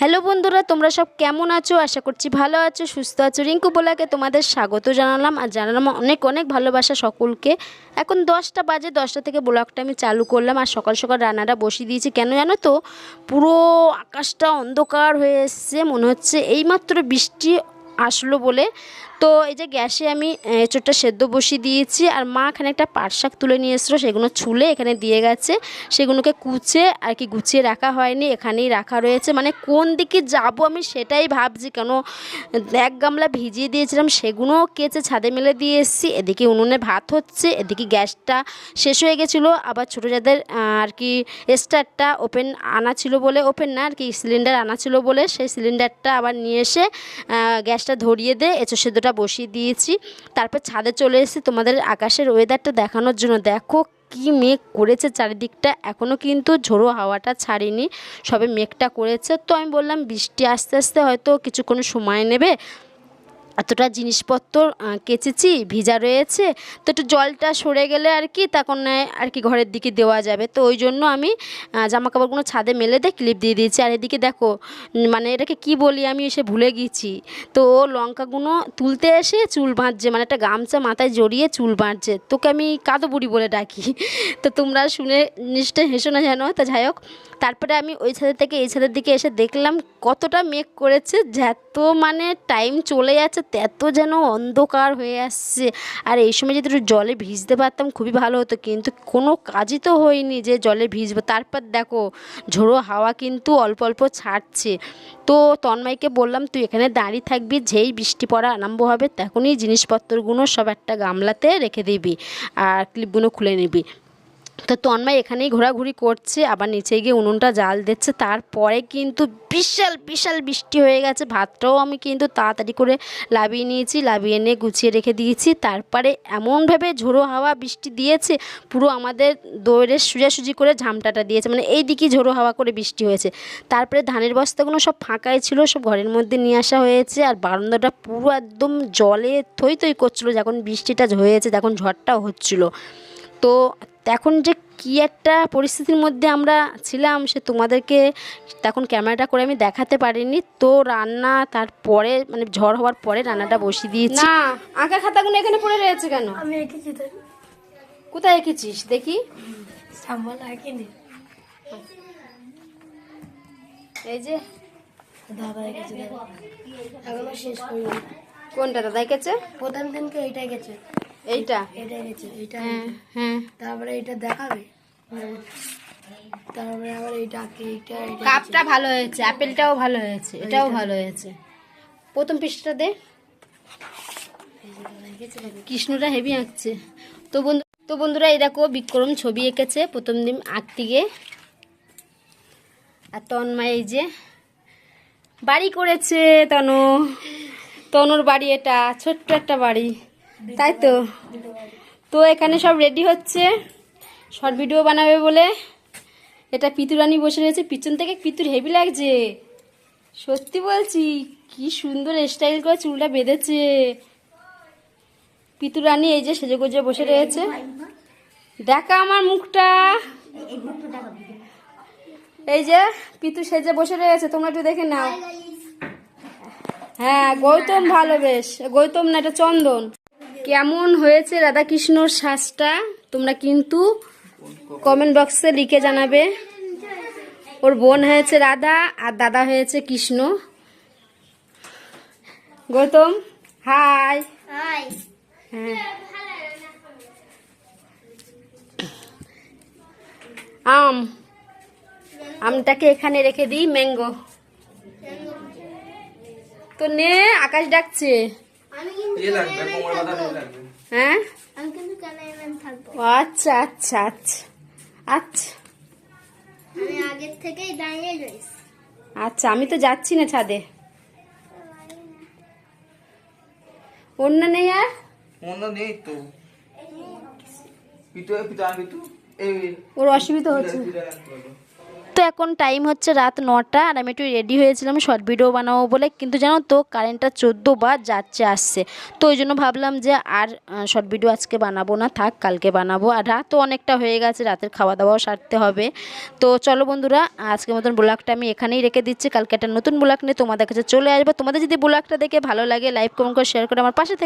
Hello বন্ধুরা, তোমরা সব কেমন আছো? আশা করছি ভালো আছো, সুস্থ আছো। রিঙ্কু বোলাকে তোমাদের স্বাগত জানালাম আর জানালাম অনেক অনেক ভালোবাসা সকলকে। এখন দশটা বাজে, দশটা থেকে ব্লগটা আমি চালু করলাম আর সকাল সকাল রান্নাটা বসিয়ে দিয়েছি। কেন জানো তো? পুরো আকাশটা অন্ধকার হয়ে এসছে, মনে হচ্ছে এইমাত্র বৃষ্টি আসলো বলে। তো এই যে গ্যাসে আমি এঁচোড়টা সেদ্ধ বসিয়ে দিয়েছি আর মা এখানে একটা পাট শাক তুলে নিয়ে এসেছিল সেগুলো ছুলে এখানে দিয়ে গেছে। সেগুলোকে কুচে আর কি গুছিয়ে রাখা হয়নি এখানেই রাখা রয়েছে। মানে কোন দিকে যাব আমি সেটাই ভাবছি কেন এক গামলা ভিজিয়ে দিয়েছিলাম সেগুলোও কেচে ছাদে মেলে দিয়ে এসেছি। এদিকে উনুনে ভাত হচ্ছে এদিকে গ্যাসটা শেষ হয়ে গেছিল। আবার ছোটো যাদের আর কি স্টারটা ওপেন আনা ছিল বলে ওপেন না আর কি সিলিন্ডার আনা ছিল বলে সেই সিলিন্ডারটা আবার নিয়ে এসে আহ, গ্যাসটা ধরিয়ে দিয়ে এঁচো সেদ্ধটা বসিয়ে দিয়েছি। তারপর ছাদে চলে এসেছি। তোমাদের আকাশের ওয়েদারটা দেখানোর জন্য। দেখো কি মেঘ করেছে চারিদিকটা। এখনও কিন্তু ঝোড়ো হাওয়াটা ছাড়েনি। সবে মেঘটা করেছে। তো আমি বললাম বৃষ্টি আস্তে আস্তে হয়তো কিছুক্ষণ সময় নেবে। এতটা জিনিসপত্র কেচেছি, ভিজা রয়েছে, তো একটু জলটা সরে গেলে আর কি তখন আর কি ঘরের দিকে দেওয়া যাবে। তো ওই জন্য আমি জামা কাপড়গুলো ছাদে মেলে দিয়ে ক্লিপ দিয়ে দিয়েছি। আর এদিকে দেখো মানে এটাকে কি বলি আমি এসে ভুলে গিয়েছি তো ও লঙ্কাগুলো তুলতে এসে চুল বাঁধছে মানে একটা গামছা মাথায় জড়িয়ে চুল বাঁধছে। তোকে আমি কাদো বুড়ি বলে ডাকি। তো তোমরা শুনে নিশ্চয় হেসো না জানো তা যাই হোক তারপরে আমি ওই ছাদের থেকে এই ছাদের দিকে এসে দেখলাম কতটা মেঘ করেছে, যত মানে টাইম চলে যাচ্ছে তত যেন অন্ধকার হয়ে আসছে। আর এই সময় যদি জলে ভিজতে পারতাম খুবই ভালো হতো, কিন্তু কোনো কাজই তো হয়নি যে জলে ভিজবো। তারপর দেখো, ঝোড়ো হাওয়া কিন্তু অল্প অল্প ছাড়ছে। তো তন্ময়কে বললাম, তুই এখানে দাঁড়িয়ে থাকবি, যেই বৃষ্টি পড়া আরম্ভ হবে, তখনই জিনিসপত্রগুলো সব একটা গামলাতে রেখে দিবি আর ক্লিপগুলো খুলে নিবি। তো তন্ময় এখানেই ঘোরাঘুরি করছে, আবার নিচে গিয়ে উনুনটা জাল দিচ্ছে। তারপরে কিন্তু বিশাল বিশাল বৃষ্টি হয়ে গেছে। ভাতটাও আমি কিন্তু তাড়াতাড়ি করে লাবিয়ে নিয়েছি লাবিয়ে নিয়ে গুছিয়ে রেখে দিয়েছি। তারপরে এমনভাবে ঝোড়ো হাওয়া বৃষ্টি দিয়েছে, পুরো আমাদের দৌড়ে সোজাসুজি করে ঝামটাটা দিয়েছে। মানে এই দিকেই ঝোড়ো হাওয়া করে বৃষ্টি হয়েছে। তারপরে ধানের বস্তাগুলো সব ফাঁকাই ছিল, সব ঘরের মধ্যে নিয়ে আসা হয়েছে। আর বারান্দাটা পুরো একদম জলে থই থই করছিল, যখন বৃষ্টিটা হয়েছে, যখন ঝড়টা হচ্ছিল। তো এখন যে কী একটা পরিস্থিতির মধ্যে আমরা ছিলাম সে তোমাদেরকে তখন ক্যামেরাটা করে আমি দেখাতে পারিনি। তো রান্না তারপরে মানে ঝড় হওয়ার পরে রান্নাটা বসিয়ে দিয়েছি। না আঁকা খাতাগুলো এখানে পড়ে রয়েছে কেন? আমি এঁকেছি কোথায় এঁকেছিস? দেখি। সাম্বাল আঁকিনি। এই যে। দাদা এঁকেছে দাদা। শেষ কোনটা দাদা এঁকেছে? প্রথম দিনকে এইটা গেছে এইটা? এটা গেছে এইটা হ্যাঁ হ্যাঁ। তারপরে এটা দেখাবে? তারপরে আবার এইটা এইটা এইটা কাপটা ভালো হয়েছে অ্যাপেলটাও ভালো হয়েছে এটাও ভালো হয়েছে। প্রথম পৃষ্ঠাটা দে। কৃষ্ণটা হেভি আঁকছে। তো বন্ধু তো বন্ধুরা এই দেখো বিক্রম ছবি এঁকেছে প্রথম দিন আঁকতে গিয়ে। আর তন্ময় এই যে বাড়ি করেছে তনু। তনুর বাড়ি এটা ছোট্ট একটা বাড়ি। তাই তো? তো এখানে সব রেডি হচ্ছে। শর্ট ভিডিও বানাবে বলে। এটা পিতুরানি বসে রয়েছে। পিছন থেকে পিতুর হেভি লাগছে। সত্যি বলছি, কি সুন্দর স্টাইল করে চুলটা বেঁধেছে। পিতুরানি এই যে সেজে গুজে বসে রয়েছে। দেখা আমার মুখটা। এই যে পিতু সেজে বসে রয়েছে, তোমরা একটু দেখে নাও। হ্যাঁ গৌতম ভালো বেশ। গৌতম না, এটা চন্দন। কেমন হয়েছে রাধাকৃষ্ণর শ্বাসটা? তোমরা কিন্তু কমেন্ট বক্সে লিখে জানাবে। ওর বোন হয়েছে রাধা আর দাদা হয়েছে কৃষ্ণ। গৌতম হাই হ্যাঁ। আম। আমটাকে এখানে রেখে দিই ম্যাঙ্গো। তো নে আকাশ ডাকছে। ইয়ে হ্যাঁ আমি আচ্ছা আচ্ছা আচ্ছা আচ্ছা আমি আগের থেকেই দাঁড়িয়ে রয়েছি আচ্ছা আমি তো যাচ্ছি না ছাদে অন্য নেই আর অন্য নেই তো পিতু পিতু আর পিতু এই ওর অসুবিধা হচ্ছে তো এখন টাইম হচ্ছে রাত নটা আর আমি একটু রেডি হয়েছিলাম শর্ট ভিডিও বানাবো বলে। কিন্তু জানো তো কারেন্টটা চোদ্দ বার যাচ্ছে, আসছে। তো ওই জন্য ভাবলাম যে আর শর্ট ভিডিও আজকে বানাবো না, থাক, কালকে বানাবো। আর রাতও অনেকটা হয়ে গেছে, রাতের খাওয়া দাওয়াও সারতে হবে। তো চলো বন্ধুরা, আজকের মতন ব্লগটা আমি এখানেই রেখে দিচ্ছি। কালকে একটা নতুন ব্লগ নিয়ে তোমাদের কাছে চলে আসব। তোমাদের যদি ব্লগটা দেখে ভালো লাগে লাইক কমেন্ট করে শেয়ার করে আমার পাশে